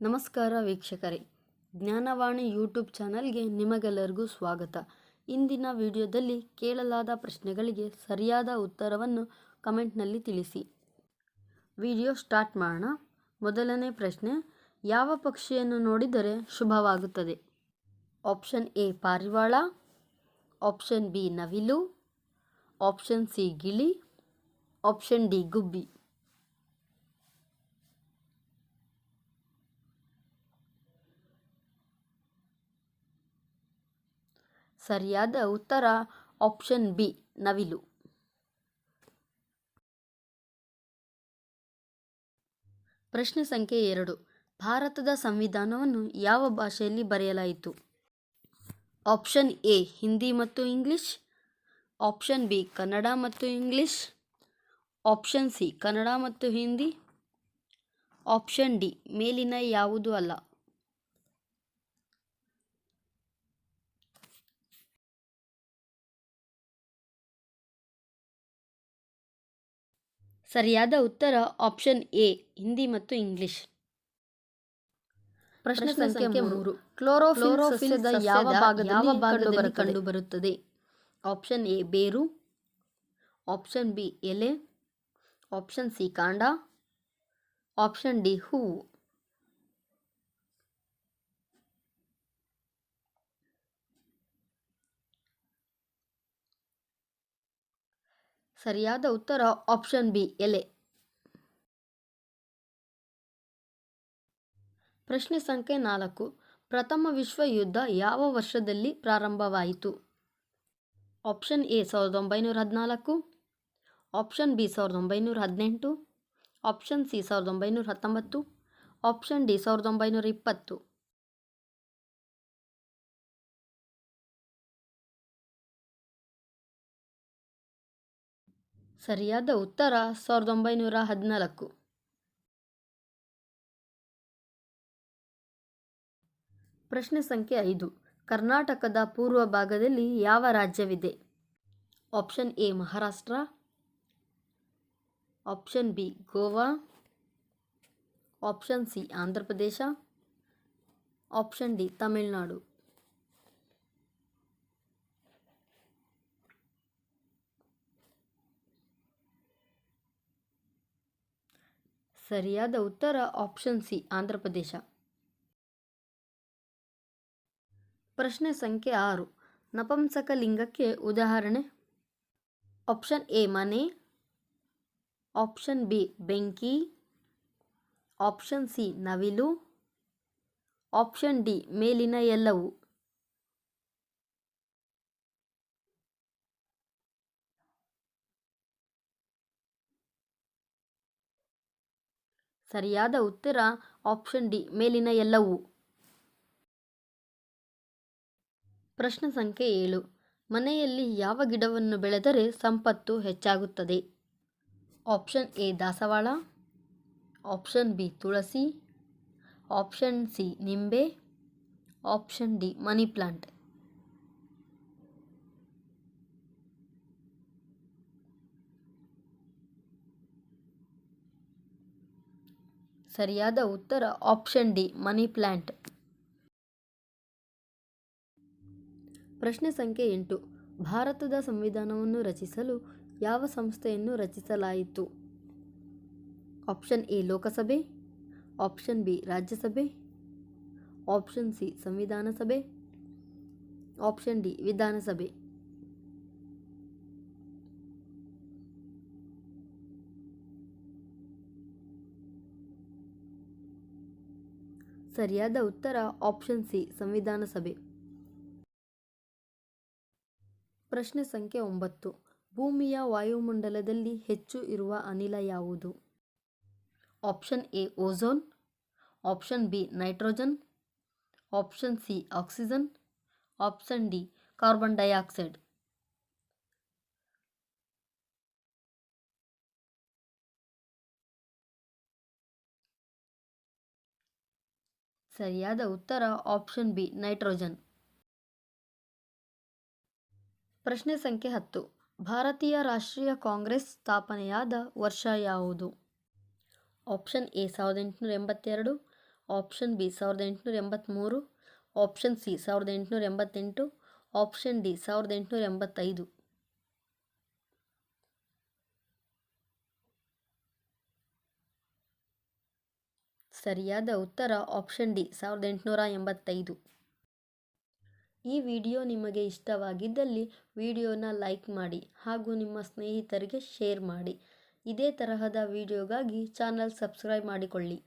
ನಮಸ್ಕಾರ ವೀಕ್ಷಕರೇ. ಜ್ಞಾನವಾಣಿ ಯೂಟ್ಯೂಬ್ ಚಾನಲ್ಗೆ ನಿಮಗೆಲ್ಲರಿಗೂ ಸ್ವಾಗತ. ಇಂದಿನ ವಿಡಿಯೋದಲ್ಲಿ ಕೇಳಲಾದ ಪ್ರಶ್ನೆಗಳಿಗೆ ಸರಿಯಾದ ಉತ್ತರವನ್ನು ಕಮೆಂಟ್ನಲ್ಲಿ ತಿಳಿಸಿ. ವಿಡಿಯೋ ಸ್ಟಾರ್ಟ್ ಮಾಡೋಣ. ಮೊದಲನೇ ಪ್ರಶ್ನೆ, ಯಾವ ಪಕ್ಷಿಯನ್ನು ನೋಡಿದರೆ ಶುಭವಾಗುತ್ತದೆ? ಆಪ್ಷನ್ ಎ, ಪಾರಿವಾಳ. ಆಪ್ಷನ್ ಬಿ, ನವಿಲು. ಆಪ್ಷನ್ ಸಿ, ಗಿಳಿ. ಆಪ್ಷನ್ ಡಿ, ಗುಬ್ಬಿ. ಸರಿಯಾದ ಉತ್ತರ ಆಪ್ಷನ್ ಬಿ, ನವಿಲು. ಪ್ರಶ್ನೆ ಸಂಖ್ಯೆ ಎರಡು. ಭಾರತದ ಸಂವಿಧಾನವನ್ನು ಯಾವ ಭಾಷೆಯಲ್ಲಿ ಬರೆಯಲಾಯಿತು? ಆಪ್ಷನ್ ಎ, ಹಿಂದಿ ಮತ್ತು ಇಂಗ್ಲಿಷ್. ಆಪ್ಷನ್ ಬಿ, ಕನ್ನಡ ಮತ್ತು ಇಂಗ್ಲಿಷ್. ಆಪ್ಷನ್ ಸಿ, ಕನ್ನಡ ಮತ್ತು ಹಿಂದಿ. ಆಪ್ಷನ್ ಡಿ, ಮೇಲಿನ ಯಾವುದು ಅಲ್ಲ. ಸರಿಯಾದ ಉತ್ತರ ಆಪ್ಷನ್ ಎ ಹಿಂದಿ ಮತ್ತು ಇಂಗ್ಲಿಷ್. ಪ್ರಶ್ನೆ ಸಂಖ್ಯೆ ಮೂರು. ಕ್ಲೋರೋಫಿಲ್ ಸಸ್ಯದ ಯಾವ ಭಾಗದಲ್ಲಿ ಭಾಗದಲ್ಲಿ ಕಂಡುಬರುತ್ತದೆ? ಆಪ್ಷನ್ ಎ ಬೇರು. ಆಪ್ಷನ್ ಬಿ ಎಲೆ. ಆಪ್ಷನ್ ಸಿ ಕಾಂಡ. ಆಪ್ಷನ್ ಡಿ ಹೂವು. ಸರಿಯಾದ ಉತ್ತರ ಆಪ್ಷನ್ ಬಿ, ಎಲೆ. ಪ್ರಶ್ನೆ ಸಂಖ್ಯೆ ನಾಲ್ಕು. ಪ್ರಥಮ ವಿಶ್ವ ಯುದ್ಧ ಯಾವ ವರ್ಷದಲ್ಲಿ ಪ್ರಾರಂಭವಾಯಿತು? ಆಪ್ಷನ್ ಎ, ಸಾವಿರದ ಒಂಬೈನೂರ ಹದಿನಾಲ್ಕು. ಆಪ್ಷನ್ ಬಿ, ಸಾವಿರದ ಒಂಬೈನೂರ ಹದಿನೆಂಟು. ಆಪ್ಷನ್ ಸಿ, ಸಾವಿರದ ಒಂಬೈನೂರ ಹತ್ತೊಂಬತ್ತು. ಆಪ್ಷನ್ ಡಿ, ಸಾವಿರದ ಒಂಬೈನೂರ ಇಪ್ಪತ್ತು. ಸರಿಯಾದ ಉತ್ತರ ಸಾವಿರದ ಒಂಬೈನೂರ ಹದಿನಾಲ್ಕು. ಪ್ರಶ್ನೆ ಸಂಖ್ಯೆ ಐದು. ಕರ್ನಾಟಕದ ಪೂರ್ವ ಭಾಗದಲ್ಲಿ ಯಾವ ರಾಜ್ಯವಿದೆ? Option A, Maharashtra. Option B, Goa. Option C Andhra Pradesh option D, Tamil Nadu. ಸರಿಯಾದ ಉತ್ತರ ಆಪ್ಷನ್ ಸಿ ಆಂಧ್ರ ಪ್ರದೇಶ. ಪ್ರಶ್ನೆ ಸಂಖ್ಯೆ ಆರು. ನಪಂಸಕ ಲಿಂಗಕ್ಕೆ ಉದಾಹರಣೆ. ಆಪ್ಷನ್ ಎ ಮನೆ. ಆಪ್ಷನ್ ಬಿ ಬೆಂಕಿ. ಆಪ್ಷನ್ ಸಿ ನವಿಲು. ಆಪ್ಷನ್ ಡಿ ಮೇಲಿನ ಎಲ್ಲವೂ. ಸರಿಯಾದ ಉತ್ತರ ಆಪ್ಷನ್ ಡಿ, ಮೇಲಿನ ಎಲ್ಲವೂ. ಪ್ರಶ್ನೆ ಸಂಖ್ಯೆ ಏಳು. ಮನೆಯಲ್ಲಿ ಯಾವ ಗಿಡವನ್ನು ಬೆಳೆದರೆ ಸಂಪತ್ತು ಹೆಚ್ಚಾಗುತ್ತದೆ? ಆಪ್ಷನ್ ಎ, ದಾಸವಾಳ. ಆಪ್ಷನ್ ಬಿ, ತುಳಸಿ. ಆಪ್ಷನ್ ಸಿ, ನಿಂಬೆ. Option D, money plant. ಸರಿಯಾದ ಉತ್ತರ ಆಪ್ಷನ್ ಡಿ, ಮನಿ ಪ್ಲ್ಯಾಂಟ್ ಪ್ರಶ್ನೆ ಸಂಖ್ಯೆ ಎಂಟು. ಭಾರತದ ಸಂವಿಧಾನವನ್ನು ರಚಿಸಲು ಯಾವ ಸಂಸ್ಥೆಯನ್ನು ರಚಿಸಲಾಯಿತು? Option A, Lok Sabha. Option B, Rajya Sabha. Option C ಸಂವಿಧಾನ ಸಭೆ ಆಪ್ಷನ್ ಡಿ, ವಿಧಾನಸಭೆ. ಸರಿಯಾದ ಉತ್ತರ ಆಪ್ಷನ್ ಸಿ, ಸಂವಿಧಾನ ಸಭೆ. ಪ್ರಶ್ನೆ ಸಂಖ್ಯೆ ಒಂಬತ್ತು. ಭೂಮಿಯ ವಾಯುಮಂಡಲದಲ್ಲಿ ಹೆಚ್ಚು ಇರುವ ಅನಿಲ ಯಾವುದು? Option A, ozone. Option B, nitrogen. Option C, oxygen. Option D, carbon dioxide. ಸರಿಯಾದ ಉತ್ತರ ಆಪ್ಷನ್ ಬಿ, ನೈಟ್ರೋಜನ್. ಪ್ರಶ್ನೆ ಸಂಖ್ಯೆ ಹತ್ತು. ಭಾರತೀಯ ರಾಷ್ಟ್ರೀಯ ಕಾಂಗ್ರೆಸ್ ಸ್ಥಾಪನೆಯಾದ ವರ್ಷ ಯಾವುದು? ಆಪ್ಷನ್ ಎ, ಸಾವಿರದ ಎಂಟುನೂರ ಎಂಬತ್ತೆರಡು. ಆಪ್ಷನ್ ಬಿ, ಸಾವಿರದ ಎಂಟುನೂರ ಎಂಬತ್ತ್ಮೂರು ಆಪ್ಷನ್ ಸಿ, ಸಾವಿರದ ಎಂಟುನೂರ ಎಂಬತ್ತೆಂಟು. ಆಪ್ಷನ್ ಡಿ, ಸಾವಿರದ ಎಂಟುನೂರ ಎಂಬತ್ತೈದು. ಸರಿಯಾದ ಉತ್ತರ ಆಪ್ಷನ್ ಡಿ, ಸಾವಿರದ ಎಂಟುನೂರ ಎಂಬತ್ತೈದು. ಈ ವಿಡಿಯೋ ನಿಮಗೆ ಇಷ್ಟವಾಗಿದ್ದಲ್ಲಿ ವಿಡಿಯೋನ ಲೈಕ್ ಮಾಡಿ ಹಾಗೂ ನಿಮ್ಮ ಸ್ನೇಹಿತರಿಗೆ ಶೇರ್ ಮಾಡಿ. ಇದೇ ತರಹದ ವಿಡಿಯೋಗಾಗಿ ಚಾನಲ್ ಸಬ್ಸ್ಕ್ರೈಬ್ ಮಾಡಿಕೊಳ್ಳಿ.